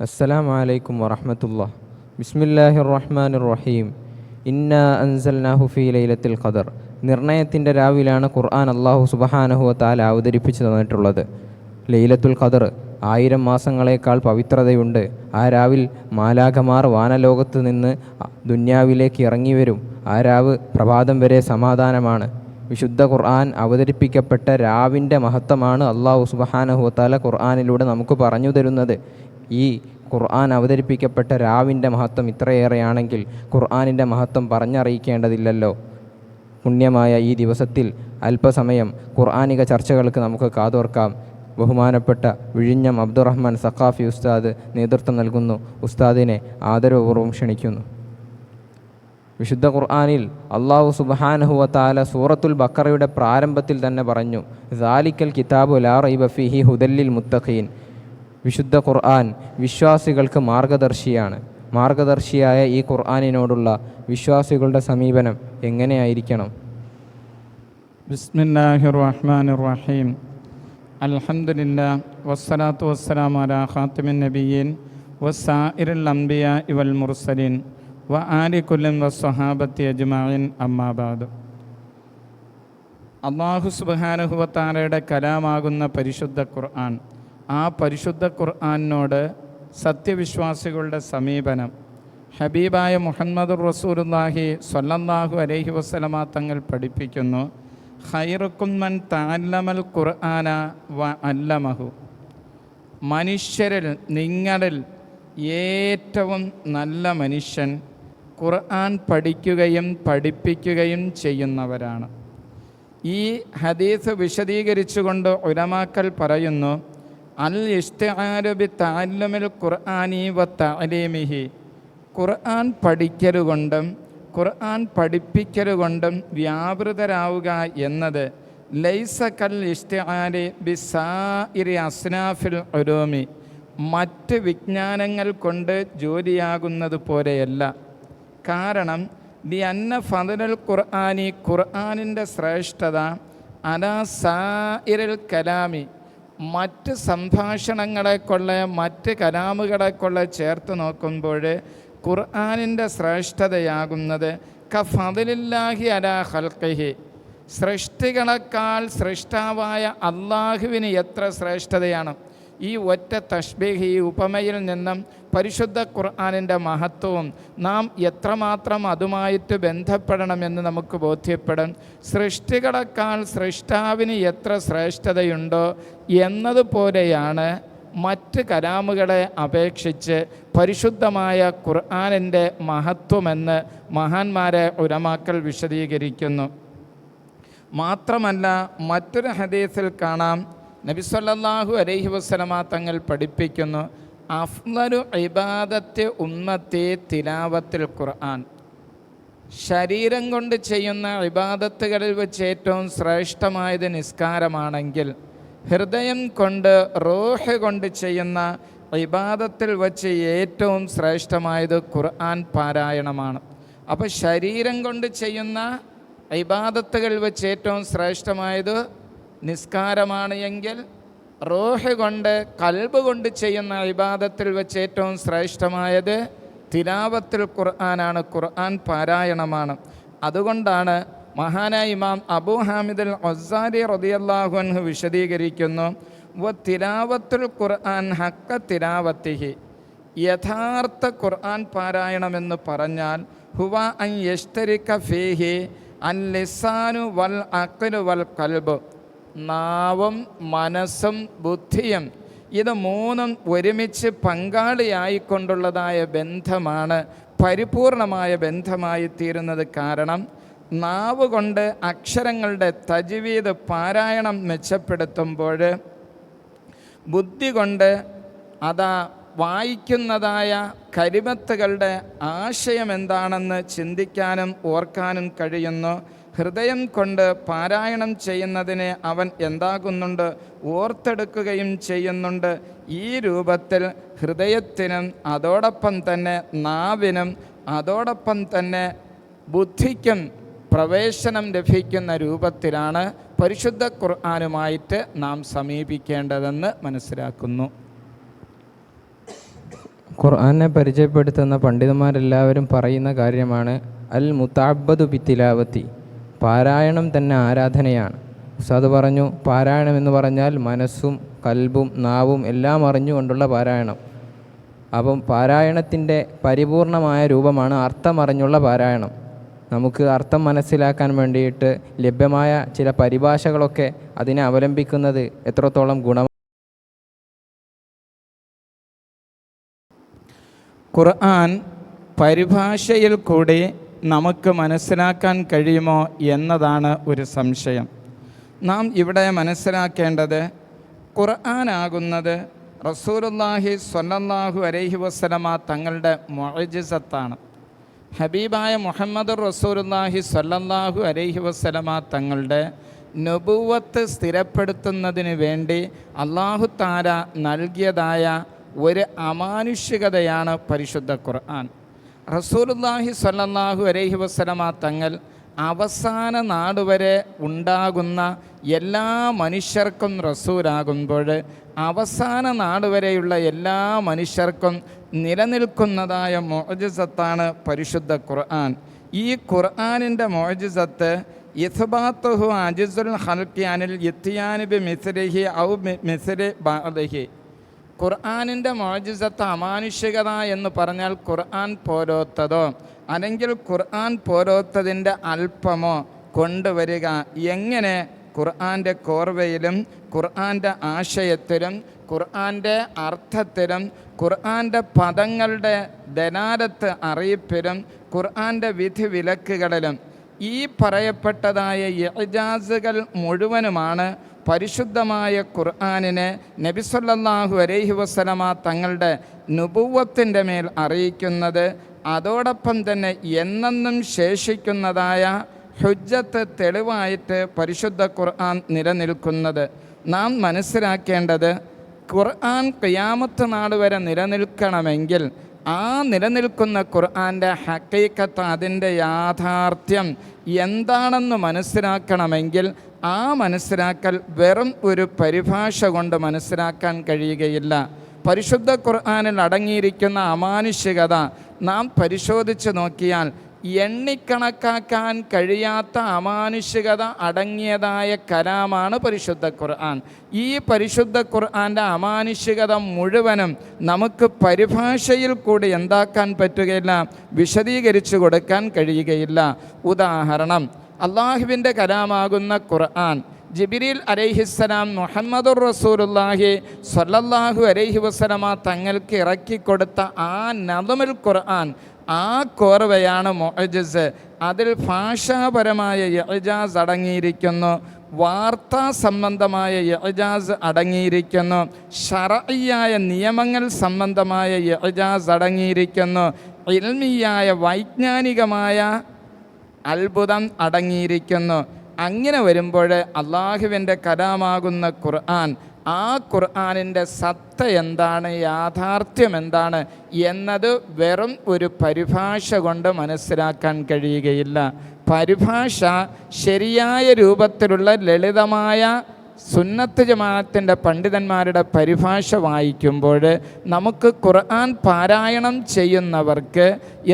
അസ്സലാമു അലൈക്കും بسم الله റഹ്മാൻ റഹീം ഇന്ന അൻസൽനാഹു ഫീ ലൈലത്തിൽ ഖദർ. നിർണയത്തിന്റെ രാവിലാണ് ഖുർആൻ അള്ളാഹു സുബഹാനഹു താല അവതരിപ്പിച്ചു തന്നിട്ടുള്ളത്. ലൈലത്തുൽ ഖദർ ആയിരം മാസങ്ങളേക്കാൾ പവിത്രതയുണ്ട്. ആ രാവിൽ മാലാഖമാർ വാനലോകത്ത് നിന്ന് ദുന്യാവിലേക്ക് ഇറങ്ങി വരും ആ രാവ് പ്രഭാതം വരെ സമാധാനമാണ്. വിശുദ്ധ ഖുർആൻ അവതരിപ്പിക്കപ്പെട്ട രാവിന്റെ മഹത്വമാണ് അള്ളാഹു സുബഹാനഹുത്താല ഖുർആാനിലൂടെ നമുക്ക് പറഞ്ഞു തരുന്നത്. ഈ ഖുർആൻ അവതരിപ്പിക്കപ്പെട്ട രാവിന്റെ മഹത്വം ഇത്രയേറെയാണെങ്കിൽ ഖുർആാനിന്റെ മഹത്വം പറഞ്ഞറിയിക്കേണ്ടതില്ലല്ലോ. പുണ്യമായ ഈ ദിവസത്തിൽ അല്പസമയം ഖുർആാനിക ചർച്ചകൾക്ക് നമുക്ക് കാതോർക്കാം. ബഹുമാനപ്പെട്ട വിഴിഞ്ഞം അബ്ദുറഹ്മാൻ സഖാഫി ഉസ്താദ് നേതൃത്വം നൽകുന്നു. ഉസ്താദിനെ ആദരപൂർവം ക്ഷണിക്കുന്നു. വിശുദ്ധ ഖുർആാനിൽ അള്ളാഹു സുബഹാനഹുവ താല സൂറത്തുൽ ബക്കറയുടെ പ്രാരംഭത്തിൽ തന്നെ പറഞ്ഞു സാലിക്കൽ കിതാബു ലാ റൈബ ഹുദല്ലിൽ മുത്തഖീൻ. വിശുദ്ധ ഖുർആൻ വിശ്വാസികൾക്ക് മാർഗദർശിയാണ്. മാർഗദർശിയായ ഈ ഖുർആാനിനോടുള്ള വിശ്വാസികളുടെ സമീപനം എങ്ങനെയായിരിക്കണം? ബിസ്മില്ലാഹിർ റഹ്മാനിർ റഹീം അലഹമില്ല വസ്സലാത്തു വസ്സലാമു അലാ ഖാത്തിമിൻ നബിയീൻ വസ്സാഇറിൽ അംബിയ ഇവൽ മുർസലീൻ വ ആലി കുല്ലിൻ വസ്സഹാബത്തി അജ്മഈൻ അമ്മാബാദ് അള്ളാഹു സുബാനഹുവത്താരയുടെ കലാമാകുന്ന പരിശുദ്ധ ഖുർആൻ ആ പരിശുദ്ധ ഖുർആാനിനോട് സത്യവിശ്വാസികളുടെ സമീപനം. ഹബീബായ മുഹമ്മദ് റസൂലുല്ലാഹി സ്വല്ലല്ലാഹു അലഹി വസ്ലമ തങ്ങൾ പഠിപ്പിക്കുന്നു. ഹൈറുക്കുമൻ താല്ലമൽ ഖുർആന വ അല്ലമഹു. മനുഷ്യരിൽ നിങ്ങളിൽ ഏറ്റവും നല്ല മനുഷ്യൻ ഖുർആൻ പഠിക്കുകയും പഠിപ്പിക്കുകയും ചെയ്യുന്നവരാണ്. ഈ ഹദീസ് വിശദീകരിച്ചുകൊണ്ട് ഉലമാക്കൽ പറയുന്നു അൽ ഖുർആൻ പഠിക്കലുകൊണ്ടും ഖുർആൻ പഠിപ്പിക്കലുകൊണ്ടും വ്യാപൃതരാവുക എന്നത് ലൈസ കൽ ബിസാഇരി അസ്നാഫിൽ ഒരോമി മറ്റ് വിജ്ഞാനങ്ങൾ കൊണ്ട് ജോലിയാകുന്നത് പോലെയല്ല. കാരണം ദി അന്ന ഫതലുൽ ഖുർആാനി ഖുർആാനിന്റെ ശ്രേഷ്ഠത അലാ സാഇരൽ കലാമി. മറ്റ് സംഭാഷണങ്ങളെ കൊള്ള മറ്റ് കലാമുകളെ കൊള്ള ചേർത്ത് നോക്കുമ്പോൾ ഖുർആാനിന്റെ ശ്രേഷ്ഠതയാകുന്നത് ക അലാ ഹൽക്കഹി സൃഷ്ടികളെക്കാൾ സൃഷ്ടാവായ അള്ളാഹുവിന് എത്ര ശ്രേഷ്ഠതയാണ്? ഈ ഒറ്റ തഷ്ബീഹ് ഈ ഉപമയിൽ നിന്നും പരിശുദ്ധ ഖുർആാനിന്റെ മഹത്വവും നാം എത്രമാത്രം അതുമായിട്ട് ബന്ധപ്പെടണമെന്ന് നമുക്ക് ബോധ്യപ്പെടും സൃഷ്ടികളെക്കാൾ സൃഷ്ടാവിന് എത്ര ശ്രേഷ്ഠതയുണ്ടോ എന്നതുപോലെയാണ് മറ്റ് കലാമുകളെ അപേക്ഷിച്ച് പരിശുദ്ധമായ ഖുർആാനിന്റെ മഹത്വമെന്ന് മഹാന്മാരെ ഉലമാക്കൾ വിശദീകരിക്കുന്നു. മാത്രമല്ല മറ്റൊരു ഹദീസിൽ കാണാം നബിസ്വല്ലാഹു അലൈഹി വസ്ലമ തങ്ങൾ പഠിപ്പിക്കുന്നു അഫ്ലു ഇബാദത്തെ ഉമ്മത്തെ തിലാവത്തിൽ ഖുർആൻ. ശരീരം കൊണ്ട് ചെയ്യുന്ന ഇബാദത്തുകളിൽ വെച്ച് ഏറ്റവും ശ്രേഷ്ഠമായത് നിസ്കാരമാണെങ്കിൽ ഹൃദയം കൊണ്ട് റോഹ് കൊണ്ട് ചെയ്യുന്ന ഇബാദത്തിൽ വെച്ച് ഏറ്റവും ശ്രേഷ്ഠമായത് ഖുർആൻ പാരായണമാണ്. അപ്പോൾ ശരീരം കൊണ്ട് ചെയ്യുന്ന ഇബാദത്തുകൾ വെച്ച് ഏറ്റവും ശ്രേഷ്ഠമായത് നിസ്കാരമാണ് എങ്കിൽ റോഹ് കൊണ്ട് കൽബ് കൊണ്ട് ചെയ്യുന്ന ഇബാദത്തിൽ വെച്ച് ഏറ്റവും ശ്രേഷ്ഠമായത് തിലാവത്തിൽ ഖുർആനാണ്. ഖുർആൻ പാരായണമാണ്. അതുകൊണ്ടാണ് മഹാനായ ഇമാം അബൂ ഹാമിദുൽ ഒസാരി റതിയല്ലാഹു അൻഹു വിശദീകരിക്കുന്നു വ തിലാവത്തുൽ ഖുർആൻ ഹക്ക തിലാവത്തിഹി. യഥാർത്ഥ ഖുർആൻ പാരായണമെന്ന് പറഞ്ഞാൽ ഹുവ അൻ യഷ്തരിക്ക ഫീഹി അൻ ലിസാനു വൽ അഖ്ലു വൽ കൽബ്. നാവും മനസ്സും ബുദ്ധിയും ഇത് മൂന്നും ഒരുമിച്ച് പങ്കാളിയായിക്കൊണ്ടുള്ളതായ ബന്ധമാണ് പരിപൂർണമായ ബന്ധമായി തീരുന്നത് കാരണം നാവ് കൊണ്ട് അക്ഷരങ്ങളുടെ തജ്വീദ് പാരായണം മെച്ചപ്പെടുത്തുമ്പോൾ ബുദ്ധി കൊണ്ട് അതാ വായിക്കുന്നതായ കരിമത്തുകളുടെ ആശയം എന്താണെന്ന് ചിന്തിക്കാനും ഓർക്കാനും കഴിയുന്നു. ഹൃദയം കൊണ്ട് പാരായണം ചെയ്യുന്നതിനെ അവൻ എന്താകുന്നുണ്ട്? ഓർത്തെടുക്കുകയും ചെയ്യുന്നുണ്ട്. ഈ രൂപത്തിൽ ഹൃദയത്തിനും അതോടൊപ്പം തന്നെ നാവിനും അതോടൊപ്പം തന്നെ ബുദ്ധിക്കും പ്രവേശനം ലഭിക്കുന്ന രൂപത്തിലാണ് പരിശുദ്ധ ഖുർആാനുമായിട്ട് നാം സമീപിക്കേണ്ടതെന്ന് മനസ്സിലാക്കുന്നു. ഖുർആാനെ പരിചയപ്പെടുത്തുന്ന പണ്ഡിതന്മാരെല്ലാവരും പറയുന്ന കാര്യമാണ് അൽ മുത്താബദു ബിത്തിലാവത്തി പാരായണം തന്നെ ആരാധനയാണ്. ഉസ്താദ് പറഞ്ഞു പാരായണം എന്ന് പറഞ്ഞാൽ മനസ്സും കൽബും നാവും എല്ലാം അറിഞ്ഞുകൊണ്ടുള്ള പാരായണം. അപ്പം പാരായണത്തിന്റെ പരിപൂർണമായ രൂപമാണ് അർത്ഥമറിഞ്ഞുള്ള പാരായണം. നമുക്ക് അർത്ഥം മനസ്സിലാക്കാൻ വേണ്ടിയിട്ട് ലഭ്യമായ ചില പരിഭാഷകളൊക്കെ അതിനെ അവലംബിക്കുന്നത് എത്രത്തോളം ഗുണം ഖുർആൻ പരിഭാഷയിൽ കൂടി നമുക്ക് മനസ്സിലാക്കാൻ കഴിയുമോ എന്നതാണ് ഒരു സംശയം. നാം ഇവിടെ മനസ്സിലാക്കേണ്ടത് ഖുർആനാകുന്നത് റസൂലുല്ലാഹി സ്വല്ലല്ലാഹു അലൈഹി വസ്ലമ തങ്ങളുടെ മൊഴജിസത്താണ് ഹബീബായ മുഹമ്മദ് റസൂലുല്ലാഹി സ്വല്ലല്ലാഹു അലൈഹി വസ്ലമ തങ്ങളുടെ നുപൂവത്ത് സ്ഥിരപ്പെടുത്തുന്നതിന് വേണ്ടി അള്ളാഹു താര നൽകിയതായ ഒരു അമാനുഷികതയാണ് പരിശുദ്ധ ഖുർആൻ. റസൂലുല്ലാഹി സ്വല്ലല്ലാഹു അലൈഹി വസ്ലമ തങ്ങൾ അവസാന നാട് വരെ ഉണ്ടാകുന്ന എല്ലാ മനുഷ്യർക്കും റസൂലാകുമ്പോൾ അവസാന നാട് വരെയുള്ള എല്ലാ മനുഷ്യർക്കും നിലനിൽക്കുന്നതായ മോജിസത്താണ് പരിശുദ്ധ ഖുർആൻ. ഈ ഖുർആനിന്റെ മോജിസത്ത് ഇസ്ബാത്തുഹു അജിസുൽ ഹൽക്കിയാനിൽ ഇത്തിയാനിബി മിസ്ലിഹി ഔ മിസ്ലി ബാദഹി ഖുർആാനിന്റെ മോജിസത്ത് അമാനുഷികത എന്ന് പറഞ്ഞാൽ ഖുർആൻ പോരോത്തതോ അല്ലെങ്കിൽ ഖുർആൻ പോരോത്തതിന്റെ അല്പമോ കൊണ്ടുവരിക. എങ്ങനെ? ഖുർആന്റെ കോർവയിലും ഖുർആന്റെ ആശയത്തിലും ഖുർആന്റെ അർത്ഥത്തിലും ഖുർആന്റെ പദങ്ങളുടെ ധനാരത്ത് അറിയിപ്പിലും ഖുർആന്റെ വിധി വിലക്കുകളിലും. ഈ പറയപ്പെട്ടതായ ഇജാസുകൾ മുഴുവനുമാണ് പരിശുദ്ധമായ ഖുർആാനിനെ നബിസൊല്ലാഹു അലൈഹി വസ്ലമ തങ്ങളുടെ നുപൂവത്തിന്റെ മേൽ അറിയിക്കുന്നത് അതോടൊപ്പം തന്നെ എന്നെന്നും ശേഷിക്കുന്നതായ ഹുജ്ജത്ത് തെളിവായിട്ട് പരിശുദ്ധ ഖുർആൻ നിലനിൽക്കുന്നത്. നാം മനസ്സിലാക്കേണ്ടത് ഖുർആൻ ക്യാമത്ത് നാൾ വരെ നിലനിൽക്കണമെങ്കിൽ ആ നിലനിൽക്കുന്ന ഖുർആന്റെ ഹക്കൈക്കത്ത് അതിന്റെ യാഥാർത്ഥ്യം എന്താണെന്ന് മനസ്സിലാക്കണമെങ്കിൽ ആ മനസ്സിലാക്കൽ വെറും ഒരു പരിഭാഷ കൊണ്ട് മനസ്സിലാക്കാൻ കഴിയുകയില്ല. പരിശുദ്ധ ഖുർആാനിൽ അടങ്ങിയിരിക്കുന്ന അമാനുഷികത നാം പരിശോധിച്ച് നോക്കിയാൽ എണ്ണിക്കണക്കാക്കാൻ കഴിയാത്ത അമാനുഷികത അടങ്ങിയതായ കലാമാണ് പരിശുദ്ധ ഖുർആൻ. ഈ പരിശുദ്ധ ഖുർആന്റെ അമാനുഷികത മുഴുവനും നമുക്ക് പരിഭാഷയിൽ കൂടി എന്താക്കാൻ പറ്റുകയില്ല വിശദീകരിച്ചു കൊടുക്കാൻ കഴിയുകയില്ല. ഉദാഹരണം അള്ളാഹുവിന്റെ കലാമാകുന്ന ഖുർആൻ. ജിബിരിൽ അലൈഹിസ്സലാം മുഹമ്മദുർ റസൂലുല്ലാഹി സ്വല്ലല്ലാഹു അലൈഹി വസ്സലമ തങ്ങൾക്ക് ഇറക്കിക്കൊടുത്ത ആ നദമുൽ ഖുർആൻ ആ കോർവയാണ് മൊഹജസ് അതിൽ ഭാഷാപരമായ യഹജാസ് അടങ്ങിയിരിക്കുന്നു. വാർത്താ സംബന്ധമായ യഹജാസ് അടങ്ങിയിരിക്കുന്നു. ഷറയ്യായ നിയമങ്ങൾ സംബന്ധമായ യഹജാസ് അടങ്ങിയിരിക്കുന്നു. ഇൽമിയായ വൈജ്ഞാനികമായ അത്ഭുതം അടങ്ങിയിരിക്കുന്നു. അങ്ങനെ വരുമ്പോൾ അള്ളാഹുവിന്റെ കലാമാകുന്ന ഖുർആൻ ആ ഖുർആാനിന്റെ സത്ത എന്താണ് യാഥാർത്ഥ്യം എന്താണ് എന്നത് വെറും ഒരു പരിഭാഷ കൊണ്ട് മനസ്സിലാക്കാൻ കഴിയുകയില്ല. പരിഭാഷ ശരിയായ രൂപത്തിലുള്ള ലളിതമായ സുന്നത്ത് ജമാഅത്തിന്റെ പണ്ഡിതന്മാരുടെ പരിഭാഷ വായിക്കുമ്പോൾ നമുക്ക് ഖുർആൻ പാരായണം ചെയ്യുന്നവർക്ക്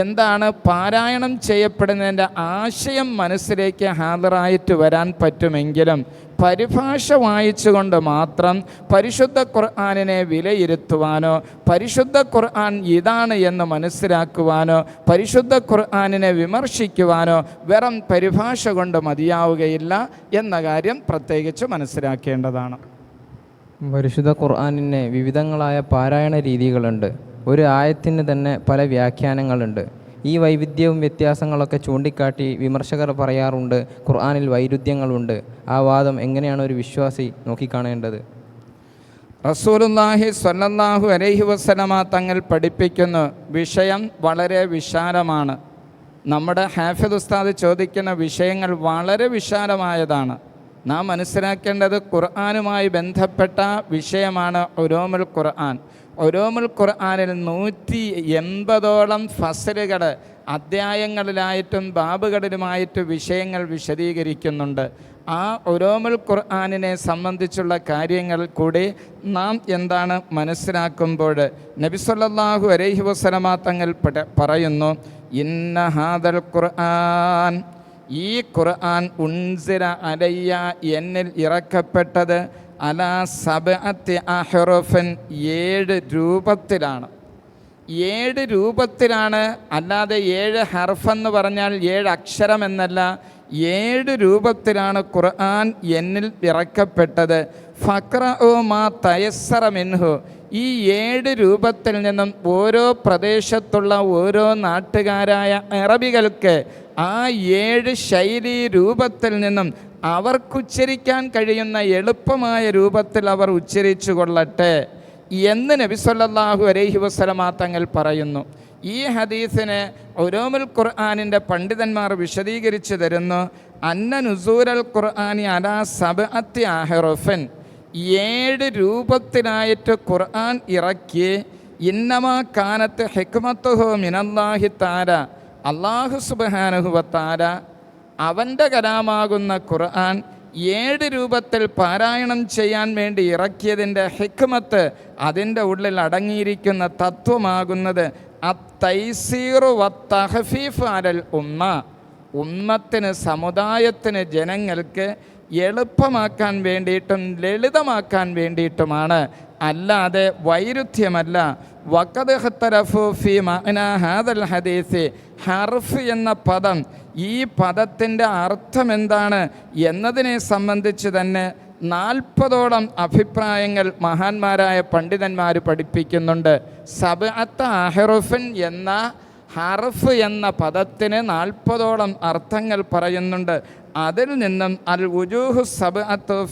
എന്താണ് പാരായണം ചെയ്യപ്പെടുന്നതിന്റെ ആശയം മനസ്സിലേക്ക് ഹാജറായിട്ട് വരാൻ പറ്റുമെങ്കിലും പരിഭാഷ വായിച്ചുകൊണ്ട് മാത്രം പരിശുദ്ധ ഖുർആാനിനെ വിലയിരുത്തുവാനോ പരിശുദ്ധ ഖുർആൻ ഇതാണ് എന്ന് മനസ്സിലാക്കുവാനോ പരിശുദ്ധ ഖുർആാനിനെ വിമർശിക്കുവാനോ വെറും പരിഭാഷ കൊണ്ട് മതിയാവുകയില്ല എന്ന കാര്യം പ്രത്യേകിച്ച് മനസ്സിലാക്കേണ്ടതാണ്. പരിശുദ്ധ ഖുർആാനിന് വിവിധങ്ങളായ പാരായണ രീതികളുണ്ട്. ഒരു ആയത്തിന് തന്നെ പല വ്യാഖ്യാനങ്ങളുണ്ട്. ഈ വൈവിധ്യവും വ്യത്യാസങ്ങളൊക്കെ ചൂണ്ടിക്കാട്ടി വിമർശകർ പറയാറുണ്ട് ഖുർആാനിൽ വൈരുദ്ധ്യങ്ങളുണ്ട്. ആ വാദം എങ്ങനെയാണ് ഒരു വിശ്വാസി നോക്കിക്കാണേണ്ടത്? റസൂലുല്ലാഹി സ്വല്ലല്ലാഹു അലൈഹി വസല്ലമ തങ്ങൾ പഠിപ്പിക്കുന്ന വിഷയം വളരെ വിശാലമാണ്. നമ്മുടെ ഹാഫിദ് ഉസ്താദ് ചോദിക്കുന്ന വിഷയങ്ങൾ വളരെ വിശാലമായതാണ്. നാം മനസ്സിലാക്കേണ്ടത് ഖുർആാനുമായി ബന്ധപ്പെട്ട വിഷയമാണ് ഒരോമുൽ ഖുർആൻ. ഒരോമുൽ ഖുർആാനിൽ നൂറ്റി എൺപതോളം ഫസലുകൾ അധ്യായങ്ങളിലായിട്ടും ബാബുകളിലുമായിട്ട് വിഷയങ്ങൾ വിശദീകരിക്കുന്നുണ്ട്. ആ ഒരോമുൽ ഖുർആാനിനെ സംബന്ധിച്ചുള്ള കാര്യങ്ങൾ കൂടി നാം എന്താണ് മനസ്സിലാക്കുമ്പോൾ നബിസ്വല്ലാഹു അലൈഹി വസലമാ തങ്ങൾ പറയുന്നു ഇന്ന ഹാദൽ ഖുർആൻ ഈ ഖുർആൻ ഉൻസിര അലയ്യ എന്നിൽ ഇറക്കപ്പെട്ടത് അലാ സബഅത്തി അഹ്റുഫൻ ഏഴ് രൂപത്തിലാണ്. ഏഴ് രൂപത്തിലാണ് അല്ലാതെ ഏഴ് ഹർഫെന്ന് പറഞ്ഞാൽ ഏഴ് അക്ഷരം എന്നല്ല ഏഴ് രൂപത്തിലാണ് ഖുർആൻ എന്നിൽ ഇറക്കപ്പെട്ടത് ഫക്ര ഓ മാ തയസ്സറ മിൻഹു. ഈ ഏഴ് രൂപത്തിൽ നിന്നും ഓരോ പ്രദേശത്തുള്ള ഓരോ നാട്ടുകാരായ അറബികൾക്ക് ആ ഏഴ് ശൈലി രൂപത്തിൽ നിന്നും അവർക്കുച്ചരിക്കാൻ കഴിയുന്ന എളുപ്പമായ രൂപത്തിൽ അവർ ഉച്ചരിച്ചു കൊള്ളട്ടെ. എന്ന് നബി സല്ലല്ലാഹു അലൈഹി വസല്ലമ തങ്ങൾ പറയുന്നു. ഈ ഹദീസിനെ ഒരോമുൽ ഖുർആാനിന്റെ പണ്ഡിതന്മാർ വിശദീകരിച്ചു തരുന്നു. അന്ന നുസൂരൽ ഖുർആാനി അലാ സബഅത്തി അത്യാഹറുഫൻ ഏഴ് രൂപത്തിലായിട്ട് ഖുർആൻ ഇറക്കി. ഇന്നമാ കാനത്ത് ഹെക്മത്തുഹു മിനല്ലാഹി താര അള്ളാഹു സുബാനുഹുവത്താര അവന്റെ കലാമാകുന്ന ഖുർആൻ ഏഴ് രൂപത്തിൽ പാരായണം ചെയ്യാൻ വേണ്ടി ഇറക്കിയതിന്റെ ഹിക്മത്ത് അതിന്റെ ഉള്ളിൽ അടങ്ങിയിരിക്കുന്ന തത്വമാകുന്നത് അത്തൈസീറു വത്തഹഫീഫ് അലൽ ഉമ്മ. ഉമ്മത്തിന് സമുദായത്തിന് ജനങ്ങൾക്ക് എളുപ്പമാക്കാൻ വേണ്ടിയിട്ടും ലളിതമാക്കാൻ വേണ്ടിയിട്ടുമാണ്. അല്ലാതെ വൈരുദ്ധ്യമല്ല. വക്കത് ഹത്തറഫു ഫി മഅന ഹാദൽ ഹദീസി ഹർഫ് എന്ന പദം ഈ പദത്തിന്റെ അർത്ഥം എന്താണ് എന്നതിനെ സംബന്ധിച്ച് തന്നെ നാൽപ്പതോളം അഭിപ്രായങ്ങൾ മഹാന്മാരായ പണ്ഡിതന്മാർ പഠിപ്പിക്കുന്നുണ്ട്. സബഅത്ത അഹറുഫൻ എന്ന ഹർഫ് എന്ന പദത്തിന് നാൽപ്പതോളം അർത്ഥങ്ങൾ പറയുന്നുണ്ട്. അതിൽ നിന്നും അൽ ഉജൂഹു സബ്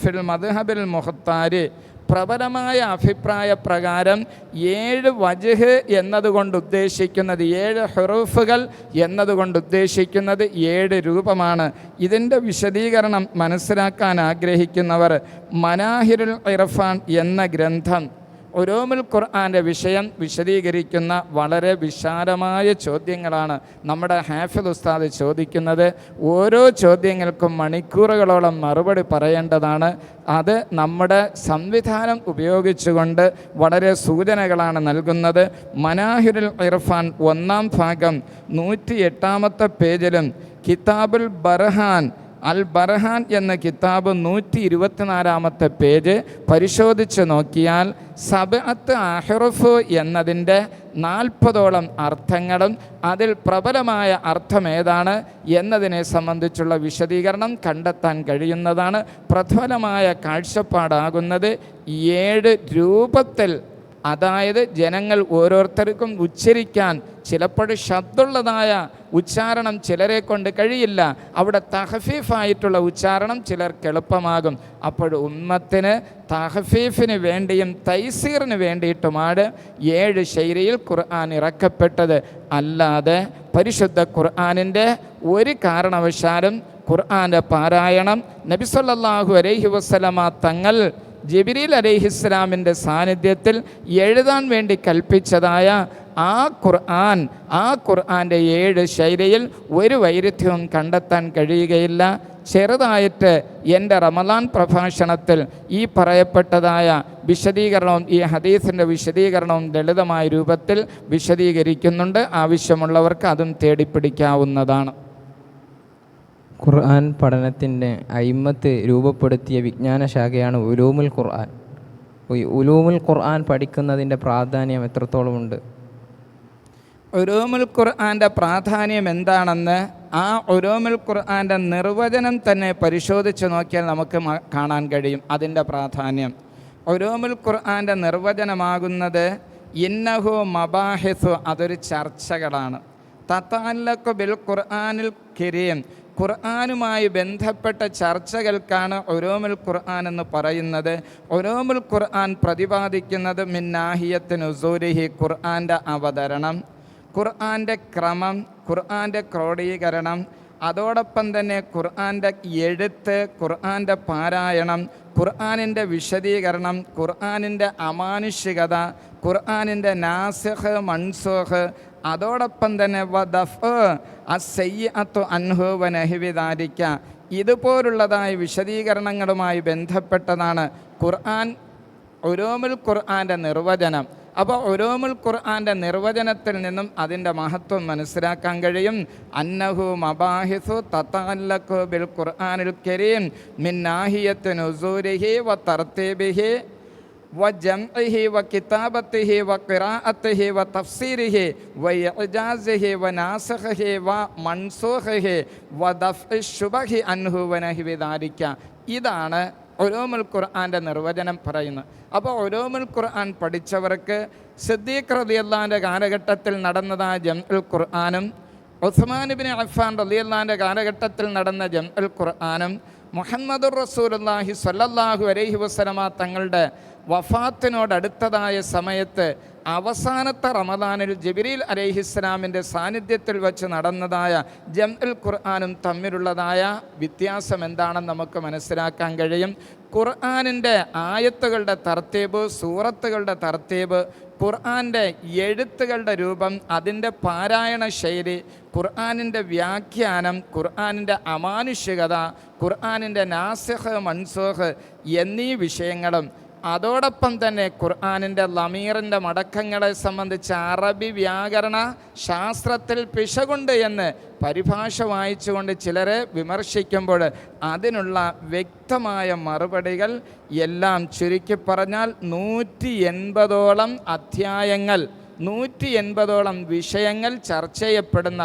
ഫിൽ മദ്ഹബിൽ മുഹത്താര് പ്രബലമായ അഭിപ്രായ പ്രകാരം ഏഴ് വജഹ് എന്നതുകൊണ്ട് ഉദ്ദേശിക്കുന്നത് ഏഴ് ഹെറൂഫുകൾ എന്നതുകൊണ്ട് ഉദ്ദേശിക്കുന്നത് ഏഴ് രൂപമാണ്. ഇതിന്റെ വിശദീകരണം മനസ്സിലാക്കാൻ ആഗ്രഹിക്കുന്നവർ മനാഹിരുൽ ഇറഫാൻ എന്ന ഗ്രന്ഥം ഒരോമുൽ ഖുർആാന്റെ വിഷയം വിശദീകരിക്കുന്ന വളരെ വിശാലമായ ചോദ്യങ്ങളാണ് നമ്മുടെ ഹാഫിദ് ഉസ്താദ് ചോദിക്കുന്നത്. ഓരോ ചോദ്യങ്ങൾക്കും മണിക്കൂറുകളോളം മറുപടി പറയേണ്ടതാണ്. അത് നമ്മുടെ സംവിധാനം ഉപയോഗിച്ചുകൊണ്ട് വളരെ സൂചനകളാണ് നൽകുന്നത്. മനാഹിരുൽ ഇർഫാൻ ഒന്നാം ഭാഗം നൂറ്റി എട്ടാമത്തെ പേജിലും കിതാബുൽ ബർഹാൻ അൽ ബർഹാൻ എന്ന കിതാബ് നൂറ്റി ഇരുപത്തിനാലാമത്തെ പേജ് പരിശോധിച്ച് നോക്കിയാൽ സബഅത്ത് അഹ്റഫ് എന്നതിന്റെ നാൽപ്പതോളം അർത്ഥങ്ങളും അതിൽ പ്രബലമായ അർത്ഥം ഏതാണ് എന്നതിനെ സംബന്ധിച്ചുള്ള വിശദീകരണം കണ്ടെത്താൻ കഴിയുന്നതാണ്. പ്രധാനമായ കാഴ്ചപ്പാടാകുന്നത് ഏഴ് രൂപത്തിൽ അതായത് ജനങ്ങൾ ഓരോരുത്തർക്കും ഉച്ചരിക്കാൻ ചിലപ്പോൾ ശബ്ദമുള്ളതായ ഉച്ചാരണം ചിലരെ കൊണ്ട് കഴിയില്ല. അവിടെ തഹഫീഫായിട്ടുള്ള ഉച്ചാരണം ചിലർക്ക് എളുപ്പമാകും. അപ്പോൾ ഉമ്മത്തിന് തഹഫീഫിന് വേണ്ടിയും തൈസീറിന് വേണ്ടിയിട്ടുമാണ് ഏഴ് ശൈലിയിൽ ഖുർആൻ ഇറക്കപ്പെട്ടത്. അല്ലാതെ പരിശുദ്ധ ഖുർആാനിന്റെ ഒരു കാരണവശാലും ഖുർആാന്റെ പാരായണം നബിസല്ലാഹു അലൈഹി വസ്സലമ തങ്ങൾ ജബിരിൽ അലൈഹിസ്ലാമിന്റെ സാന്നിധ്യത്തിൽ എഴുതാൻ വേണ്ടി കൽപ്പിച്ചതായ ആ ഖുർആൻ ആ ഖുർആന്റെ ഏഴ് ശൈലിയിൽ ഒരു വൈരുദ്ധ്യവും കണ്ടെത്താൻ കഴിയുകയില്ല. ചെറുതായിട്ട് എന്റെ റമലാൻ പ്രഭാഷണത്തിൽ ഈ പറയപ്പെട്ടതായ വിശദീകരണവും ഈ ഹദീസിന്റെ വിശദീകരണവും ലളിതമായ രൂപത്തിൽ വിശദീകരിക്കുന്നുണ്ട്. ആവശ്യമുള്ളവർക്ക് അതും തേടിപ്പിടിക്കാവുന്നതാണ്. ഖുർആൻ പഠനത്തിന്റെ അയിമത്ത് രൂപപ്പെടുത്തിയ വിജ്ഞാന ശാഖയാണ് ഉലൂമുൽ ഖുർആൻ. ഉലൂമുൽ ഖുർആൻ പഠിക്കുന്നതിന്റെ പ്രാധാന്യം എത്രത്തോളമുണ്ട് ഉലൂമുൽ ഖുർആന്റെ പ്രാധാന്യം എന്താണെന്ന് ആ ഉലൂമുൽ ഖുർആന്റെ നിർവചനം തന്നെ പരിശോധിച്ച് നോക്കിയാൽ നമുക്ക് കാണാൻ കഴിയും. അതിന്റെ പ്രാധാന്യം. ഉലൂമുൽ ഖുർആന്റെ നിർവചനമാകുന്നത് ഇന്നഹു മബാഹിസു അതൊരു ചർച്ചകളാണ്. തത്താലക്കു ബിൽ ഖുർആനിൽ കിരീം ഖുർആനുമായി ബന്ധപ്പെട്ട ചർച്ചകൾക്കാണ് ഒരോമുൽ ഖുർആൻ എന്ന് പറയുന്നത്. ഒരോമുൽ ഖുർആൻ പ്രതിപാദിക്കുന്നത് മിന്നാഹിയത്തിന് ഉസൂരിഹി ഖുർആന്റെ അവതരണം ഖുർആന്റെ ക്രമം ഖുർആന്റെ ക്രോഡീകരണം അതോടൊപ്പം തന്നെ ഖുർആന്റെ എഴുത്ത് ഖുർആന്റെ പാരായണം ഖുർആാനിന്റെ വിശദീകരണം ഖുർആാനിന്റെ അമാനുഷികത ഖുർആാനിന്റെ നാസഹ് മൻസൂഖ് അതോടൊപ്പം തന്നെ വദഫ് അസയ്യത്തു അൻഹു വനഹിവിദാരിക്ക ഇതുപോലുള്ളതായ വിശദീകരണങ്ങളുമായി ബന്ധപ്പെട്ടതാണ് ഖുർആൻ ഒരോമുൽ ഖുർആന്റെ നിർവചനം. അപ്പോൾ ഒരോമുൽ ഖുർആന്റെ നിർവചനത്തിൽ നിന്നും അതിന്റെ മഹത്വം മനസ്സിലാക്കാൻ കഴിയും. അന്നഹു മബാഹിസു തത്തല്ലഖു ബിൽ ഖുർആനിൽ കരീം മിന്നാഹിയത്തു നാഹിയത്ത് നുസൂരിഹി വ തർത്തീബിഹി. وجمعه وكتابته وقراءته وتفسيره وإعجازه وناسخه ومنسوخه ودفع الشبه عنه ونحو ذلك ഇതാണ് ഒരോമുൽ ഖുർആൻ്റെ നിർവചനം പറയുന്നത് അപ്പോൾ ഒരോമുൽ ഖുർആൻ പഠിച്ചവർക്ക് സിദ്ദീഖ് റളിയല്ലാഹുവിൻ്റെ കാലഘട്ടത്തിൽ നടന്നതായ ജംഉൽ ഖുർആനും ഉസ്മാൻ ബിൻ അഫ്ഫാൻ റളിയല്ലാഹുവിൻ്റെ കാലഘട്ടത്തിൽ നടന്ന ജംഉൽ ഖുർആനും മുഹമ്മദുർ റസൂലുള്ളാഹി സ്വല്ലല്ലാഹു അലൈഹി വസല്ലമ തങ്ങളുടെ വഫാത്തിനോടടുത്തതായ സമയത്ത് അവസാനത്തെ റമദാനിൽ ജബിരീൽ അലൈഹിസ്സലാമിന്റെ സാന്നിധ്യത്തിൽ വച്ച് നടന്നതായ ജം ഉൽ ഖുർആാനും തമ്മിലുള്ളതായ വ്യത്യാസം എന്താണെന്ന് നമുക്ക് മനസ്സിലാക്കാൻ കഴിയും. ഖുർആാനിന്റെ ആയത്തുകളുടെ തർത്തീബ് സൂറത്തുകളുടെ തർത്തീബ് ഖുർആാന്റെ എഴുത്തുകളുടെ രൂപം അതിന്റെ പാരായണ ശൈലി ഖുർആാനിന്റെ വ്യാഖ്യാനം ഖുർആാനിന്റെ അമാനുഷികത ഖുർആാനിന്റെ നാസിഹ് മൻസൂഹ് എന്നീ വിഷയങ്ങളും അതോടൊപ്പം തന്നെ ഖുർആാനിന്റെ ലമീറിന്റെ മടക്കങ്ങളെ സംബന്ധിച്ച് അറബി വ്യാകരണ ശാസ്ത്രത്തിൽ പിശകുണ്ട് എന്ന് പരിഭാഷ വായിച്ചുകൊണ്ട് ചിലരെ വിമർശിക്കുമ്പോൾ അതിനുള്ള വ്യക്തമായ മറുപടികൾ എല്ലാം ചുരുക്കി പറഞ്ഞാൽ നൂറ്റി എൺപതോളം അധ്യായങ്ങൾ നൂറ്റി എൺപതോളം വിഷയങ്ങൾ ചർച്ച ചെയ്യപ്പെടുന്ന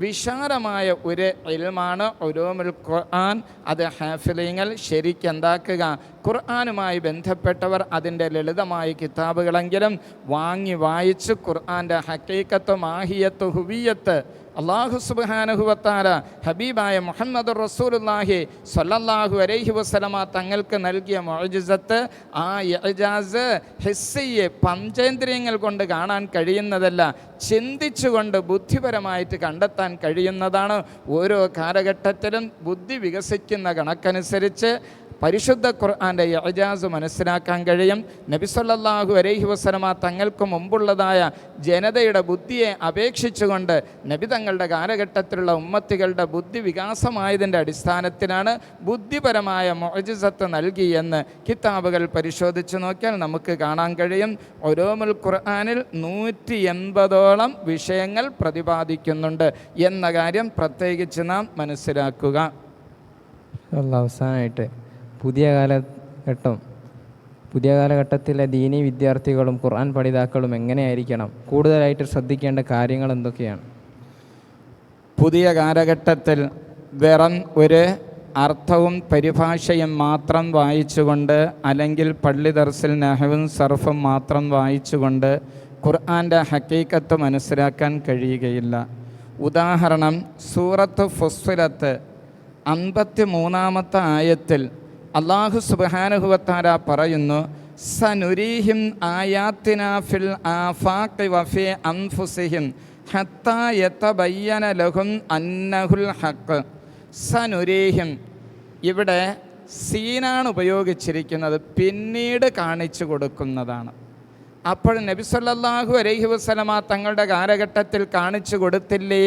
വിശാലമായ ഒരു ഇൽമാണ് ഒരോമിൽ ഖുർആൻ. അത് ഹാഫിലിങ്ങൾ ശരിക്കെന്താക്കുക ഖുർആാനുമായി ബന്ധപ്പെട്ടവർ അതിന്റെ ലളിതമായ കിതാബുകളെങ്കിലും വാങ്ങി വായിച്ച് ഖുർആന്റെ ഹക്കീക്കത്ത് മാഹിയത്ത് ഹുവിയത്ത് അള്ളാഹു സുബാനഹുവത്താല ഹബീബായ മുഹമ്മദ് റസൂലുല്ലാഹി സൊല്ലാഹു അലൈഹി വസ്സലമ തങ്ങൾക്ക് നൽകിയ മൊഴിസത്ത് ആ യജാസ് ഹിസ്സയെ പഞ്ചേന്ദ്രിയങ്ങൾ കൊണ്ട് കാണാൻ കഴിയുന്നതല്ല ചിന്തിച്ചുകൊണ്ട് ബുദ്ധിപരമായിട്ട് കണ്ടെത്താൻ കഴിയുന്നതാണ്. ഓരോ കാലഘട്ടത്തിലും ബുദ്ധി വികസിക്കുന്ന കണക്കനുസരിച്ച് പരിശുദ്ധ ഖുർആാന്റെ എജാസ് മനസ്സിലാക്കാൻ കഴിയും. നബിസൊല്ലാഹു അലൈഹി വസ്ലമ തങ്ങൾക്ക് മുമ്പുള്ളതായ ജനതയുടെ ബുദ്ധിയെ അപേക്ഷിച്ചുകൊണ്ട് നബി തങ്ങളുടെ കാലഘട്ടത്തിലുള്ള ഉമ്മത്തികളുടെ ബുദ്ധി വികാസമായതിന്റെ അടിസ്ഥാനത്തിലാണ് ബുദ്ധിപരമായ മൊജിസത്ത് നൽകിയെന്ന് കിതാബുകൾ പരിശോധിച്ച് നോക്കിയാൽ നമുക്ക് കാണാൻ കഴിയും. ഒരോമുൽ ഖുർആാനിൽ നൂറ്റി എൺപതോളം വിഷയങ്ങൾ പ്രതിപാദിക്കുന്നുണ്ട് എന്ന കാര്യം പ്രത്യേകിച്ച് നാം മനസ്സിലാക്കുക. അവസാനമായിട്ട് പുതിയ കാലഘട്ടം പുതിയ കാലഘട്ടത്തിലെ ദീനി വിദ്യാർത്ഥികളും ഖുർആൻ പഠിതാക്കളും എങ്ങനെയായിരിക്കണം? കൂടുതലായിട്ട് ശ്രദ്ധിക്കേണ്ട കാര്യങ്ങൾ എന്തൊക്കെയാണ്? പുതിയ കാലഘട്ടത്തിൽ വെറും ഒരു അർത്ഥവും പരിഭാഷയും മാത്രം വായിച്ചുകൊണ്ട് അല്ലെങ്കിൽ പള്ളി ദർസിൽ നെഹവും സർഫും മാത്രം വായിച്ചുകൊണ്ട് ഖുർആന്റെ ഹക്കീക്കത്ത് മനസ്സിലാക്കാൻ കഴിയുകയില്ല. ഉദാഹരണം സൂറത്ത് ഫുസ്ഫിലത്ത് അൻപത്തി മൂന്നാമത്തെ ആയത്തിൽ അള്ളാഹു സുബാനുഹുവത്താര പറയുന്നു സനുരീഹിം ആയാത്തിന ഫിൽ ആഫാഖി അൻഫുസിഹിം ഹത്താ ലഹും അന്നഹുൽ ഹക്ക് സനുരീഹിം ഇവിടെ സീനാണ് ഉപയോഗിച്ചിരിക്കുന്നത് പിന്നീട് കാണിച്ചു കൊടുക്കുന്നതാണ്. അപ്പോൾ നബി സല്ലല്ലാഹു അലൈഹി വസല്ലമ തങ്ങളുടെ കാലഘട്ടത്തിൽ കാണിച്ചു കൊടുത്തില്ലേ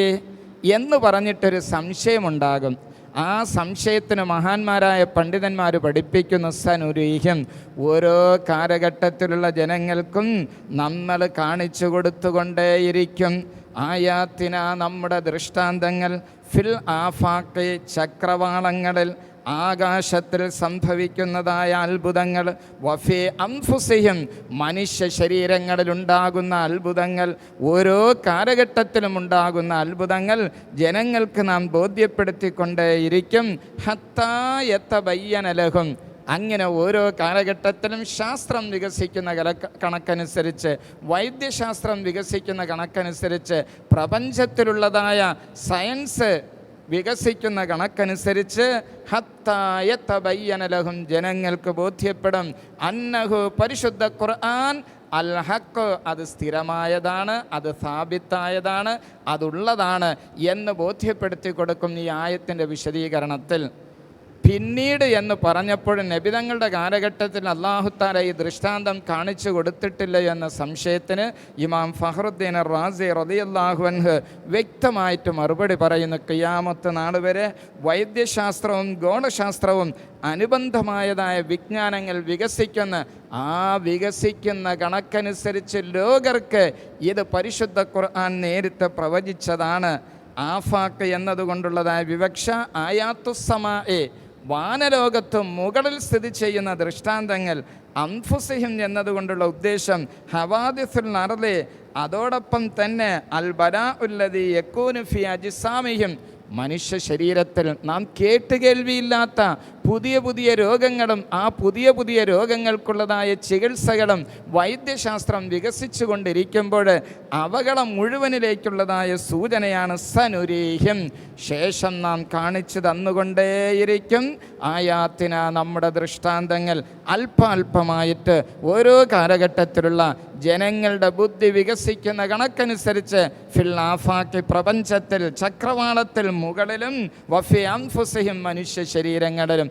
എന്ന് പറഞ്ഞിട്ടൊരു സംശയമുണ്ടാകും. ആ സംശയത്തിന് മഹാന്മാരായ പണ്ഡിതന്മാർ പഠിപ്പിക്കുന്ന സനുരീഹ്യം ഓരോ കാലഘട്ടത്തിലുള്ള ജനങ്ങൾക്കും നമ്മൾ കാണിച്ചു കൊടുത്തുകൊണ്ടേയിരിക്കും. ആയാത്തിന നമ്മുടെ ദൃഷ്ടാന്തങ്ങൾ. ഫിൽ ആഫാക്കി ചക്രവാളങ്ങളിൽ ആകാശത്തിൽ സംഭവിക്കുന്നതായ അത്ഭുതങ്ങൾ. വഫേ അംഫുസിയും മനുഷ്യ ശരീരങ്ങളിലുണ്ടാകുന്ന അത്ഭുതങ്ങൾ. ഓരോ കാലഘട്ടത്തിലും ഉണ്ടാകുന്ന അത്ഭുതങ്ങൾ ജനങ്ങൾക്ക് നാം ബോധ്യപ്പെടുത്തിക്കൊണ്ടേയിരിക്കും. ഹത്തായത്ത ബയ്യനലഹും അങ്ങനെ ഓരോ കാലഘട്ടത്തിലും ശാസ്ത്രം വികസിക്കുന്ന കണക്കനുസരിച്ച് വൈദ്യശാസ്ത്രം വികസിക്കുന്ന കണക്കനുസരിച്ച് പ്രപഞ്ചത്തിലുള്ളതായ സയൻസ് വികസിക്കുന്ന കണക്കനുസരിച്ച് ഹത്തായ തബയ്യനലഹും ജനങ്ങൾക്ക് ബോധ്യപ്പെടും. അന്നഹു പരിശുദ്ധ ഖുർആൻ അൽ ഹക്ക് അത് സ്ഥിരമായതാണ് അത് സ്ഥാപിത്തായതാണ് അതുള്ളതാണ് എന്ന് ബോധ്യപ്പെടുത്തി കൊടുക്കും ഈ ആയത്തിന്റെ വിശദീകരണത്തിൽ. പിന്നീട് എന്ന് പറഞ്ഞപ്പോൾ നബിതങ്ങളുടെ കാലഘട്ടത്തിൽ അള്ളാഹുത്താല ഈ ദൃഷ്ടാന്തം കാണിച്ചു കൊടുത്തിട്ടില്ല എന്ന സംശയത്തിന് ഇമാം ഫഹറുദ്ദീൻ റാസി റതിയല്ലാഹുവൻഹ് വ്യക്തമായിട്ട് മറുപടി പറയുന്നു കിയാമത്ത് നാൾ വരെ വൈദ്യശാസ്ത്രവും ഗോളശാസ്ത്രവും അനുബന്ധമായതായ വിജ്ഞാനങ്ങൾ വികസിക്കുന്ന ആ വികസിക്കുന്ന കണക്കനുസരിച്ച് ലോകർക്ക് ഇത് പരിശുദ്ധ ഖുർആൻ നേരിട്ട് പ്രവചിച്ചതാണ്. ആഫാക്ക് എന്നതുകൊണ്ടുള്ളതായ വിവക്ഷ ആയാത്തുസമാഎ വാനലോകത്ത് മുകളിൽ സ്ഥിതി ചെയ്യുന്ന ദൃഷ്ടാന്തങ്ങൾ അംഫുസിഹിം എന്നതുകൊണ്ടുള്ള ഉദ്ദേശം ഹവാദിസുൽ നറലെ അതോടൊപ്പം തന്നെ അൽ ബരാ ഉല്ലതി യക്കൂനുഫി അജിസാമിഹിം. മനുഷ്യ ശരീരത്തിൽ നാം കേട്ടുകേൾവിയില്ലാത്ത പുതിയ പുതിയ രോഗങ്ങളും ആ പുതിയ പുതിയ രോഗങ്ങൾക്കുള്ളതായ ചികിത്സകളും വൈദ്യശാസ്ത്രം വികസിച്ചു കൊണ്ടിരിക്കുമ്പോൾ അവകളെ മുഴുവനിലേക്കുള്ളതായ സൂചനയാണ് സനുരീഹ്യം. ശേഷം നാം കാണിച്ചു തന്നുകൊണ്ടേയിരിക്കും ആയാത്തിന നമ്മുടെ ദൃഷ്ടാന്തങ്ങൾ. അല്പാൽപമായിട്ട് ഓരോ കാലഘട്ടത്തിലുള്ള ജനങ്ങളുടെ ബുദ്ധി വികസിക്കുന്ന കണക്കനുസരിച്ച് ഫിൽ ആഫാക്കി പ്രപഞ്ചത്തിൽ ചക്രവാളത്തിൽ മുകളിലും വഫി അൻഫുസിഹിം മനുഷ്യ ശരീരങ്ങളിലും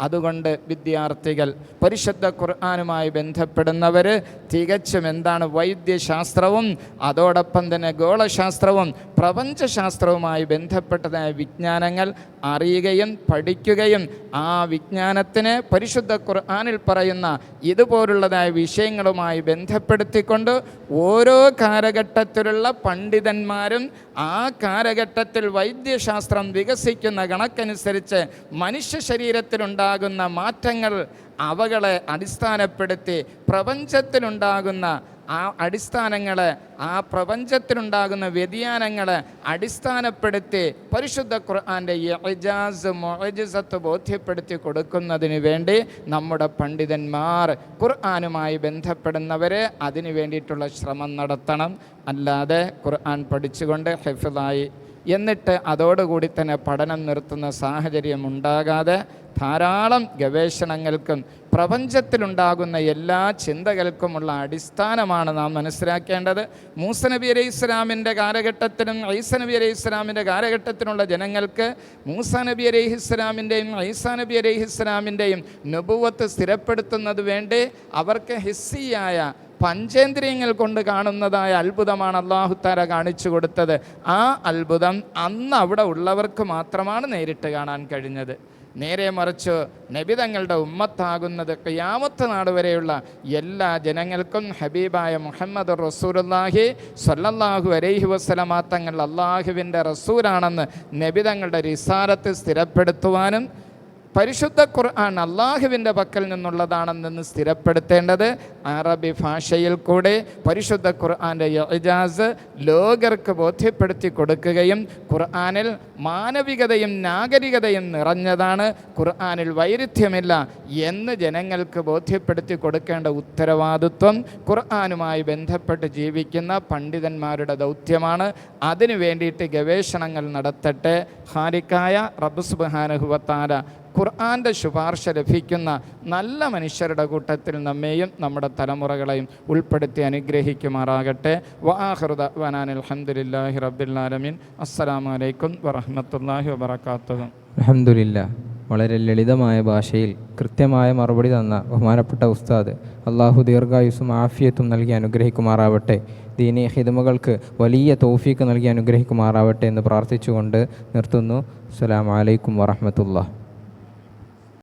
അതുകൊണ്ട് വിദ്യാർത്ഥികൾ പരിശുദ്ധ ഖുർആാനുമായി ബന്ധപ്പെടുന്നവർ തികച്ചും എന്താണ് വൈദ്യശാസ്ത്രവും അതോടൊപ്പം തന്നെ ഗോളശാസ്ത്രവും പ്രപഞ്ചശാസ്ത്രവുമായി ബന്ധപ്പെട്ടതായ വിജ്ഞാനങ്ങൾ അറിയുകയും പഠിക്കുകയും ആ വിജ്ഞാനത്തിന് പരിശുദ്ധ ഖുർആാനിൽ പറയുന്ന ഇതുപോലുള്ളതായ വിഷയങ്ങളുമായി ബന്ധപ്പെടുത്തിക്കൊണ്ട് ഓരോ കാലഘട്ടത്തിലുള്ള പണ്ഡിതന്മാരും ആ കാലഘട്ടത്തിൽ വൈദ്യശാസ്ത്രം വികസിക്കുന്ന കണക്കനുസരിച്ച് മനുഷ്യ ശരീരത്തിലുണ്ടാകുന്ന മാറ്റങ്ങൾ അവകളെ അടിസ്ഥാനപ്പെടുത്തി പ്രപഞ്ചത്തിലുണ്ടാകുന്ന ആ അടിസ്ഥാനങ്ങളെ ആ പ്രപഞ്ചത്തിലുണ്ടാകുന്ന വ്യതിയാനങ്ങളെ അടിസ്ഥാനപ്പെടുത്തി പരിശുദ്ധ ഖുർആാന്റെ എജാസ് മൊഹജിസത്ത് ബോധ്യപ്പെടുത്തി കൊടുക്കുന്നതിന് വേണ്ടി നമ്മുടെ പണ്ഡിതന്മാർ ഖുർആാനുമായി ബന്ധപ്പെടുന്നവരെ അതിനു വേണ്ടിയിട്ടുള്ള ശ്രമം നടത്തണം. അല്ലാതെ ഖുർആൻ പഠിച്ചുകൊണ്ട് ഹെഫിലായി എന്നിട്ട് അതോടുകൂടി തന്നെ പഠനം നിർത്തുന്ന സാഹചര്യം ഉണ്ടാകാതെ ധാരാളം ഗവേഷണങ്ങൾക്കും പ്രപഞ്ചത്തിലുണ്ടാകുന്ന എല്ലാ ചിന്തകൾക്കുമുള്ള അടിസ്ഥാനമാണ് നാം മനസ്സിലാക്കേണ്ടത്. മൂസ നബി അലൈഹി ഇസ്ലാമിന്റെ കാലഘട്ടത്തിനും ഐസ നബി അലൈഹി ഇസ്ലാമിന്റെ കാലഘട്ടത്തിനുള്ള ജനങ്ങൾക്ക് മൂസ നബി അലൈഹി ഇസ്ലാമിന്റെയും ഐസ നബി അലൈഹി ഇസ്ലാമിന്റെയും നുപുവത്ത് സ്ഥിരപ്പെടുത്തുന്നത് വേണ്ടി? അവർക്ക് ഹിസ്സിയായ പഞ്ചേന്ദ്രിയങ്ങൾ കൊണ്ട് കാണുന്നതായ അത്ഭുതമാണ് അള്ളാഹുത്താര കാണിച്ചു കൊടുത്തത്. ആ അത്ഭുതം അന്ന് അവിടെ ഉള്ളവർക്ക് മാത്രമാണ് നേരിട്ട് കാണാൻ കഴിഞ്ഞത്. നേരെ മറിച്ച് നബിതങ്ങളുടെ ഉമ്മത്താകുന്നത് ഖിയാമത്ത് നാട് വരെയുള്ള എല്ലാ ജനങ്ങൾക്കും ഹബീബായ മുഹമ്മദ് റസൂലുല്ലാഹി സല്ലല്ലാഹു അലൈഹി വസ്ലമാ തങ്ങൾ അള്ളാഹുവിന്റെ റസൂലാണെന്ന് നബിതങ്ങളുടെ റിസാലത്ത് സ്ഥിരപ്പെടുത്തുവാനും പരിശുദ്ധ ഖുർആൻ അള്ളാഹുവിന്റെ പക്കൽ നിന്നുള്ളതാണെന്ന് സ്ഥിരപ്പെടുത്തേണ്ടത് അറബി ഭാഷയിൽ കൂടെ പരിശുദ്ധ ഖുർആന്റെ ഇജാസ് ലോകർക്ക് ബോധ്യപ്പെടുത്തി കൊടുക്കുകയും ഖുർആനിൽ മാനവികതയും നാഗരികതയും നിറഞ്ഞതാണ്. ഖുർആനിൽ വൈരുദ്ധ്യമില്ല എന്ന് ജനങ്ങൾക്ക് ബോധ്യപ്പെടുത്തി കൊടുക്കേണ്ട ഉത്തരവാദിത്വം ഖുർആനുമായി ബന്ധപ്പെട്ട് ജീവിക്കുന്ന പണ്ഡിതന്മാരുടെ ദൗത്യമാണ്. അതിനു വേണ്ടിയിട്ട് ഗവേഷണങ്ങൾ നടത്തട്ടെ. ഹാരിക്കായ റബ്ബ് സുബാനഹുവത്താല ഖുർആന്റെ ശുപാർശ ലഭിക്കുന്ന നല്ല മനുഷ്യരുടെ കൂട്ടത്തിൽ നമ്മെയും നമ്മുടെ തലമുറകളെയും ഉൾപ്പെടുത്തി അനുഗ്രഹിക്കുമാറാകട്ടെ. വാഹൃദ വനാൻ അലഹമുല്ലാഹി റബ്ബില്ലാലമീൻ അസ്സലാമു അലൈക്കും വറഹമത്തല്ലാഹി വാത്ത അലഹമുല്ല വളരെ ലളിതമായ ഭാഷയിൽ കൃത്യമായ മറുപടി തന്ന ബഹുമാനപ്പെട്ട ഉസ്താദ് അള്ളാഹു ദീർഘായുസും ആഫിയത്തും നൽകി അനുഗ്രഹിക്കുമാറാവട്ടെ. ദീനി ഹിദമകൾക്ക് വലിയ തോഫീക്ക് നൽകി അനുഗ്രഹിക്കുമാറാവട്ടെ എന്ന് പ്രാർത്ഥിച്ചുകൊണ്ട് നിർത്തുന്നു. അസ്സലാമലൈക്കും വറഹമത്തുള്ള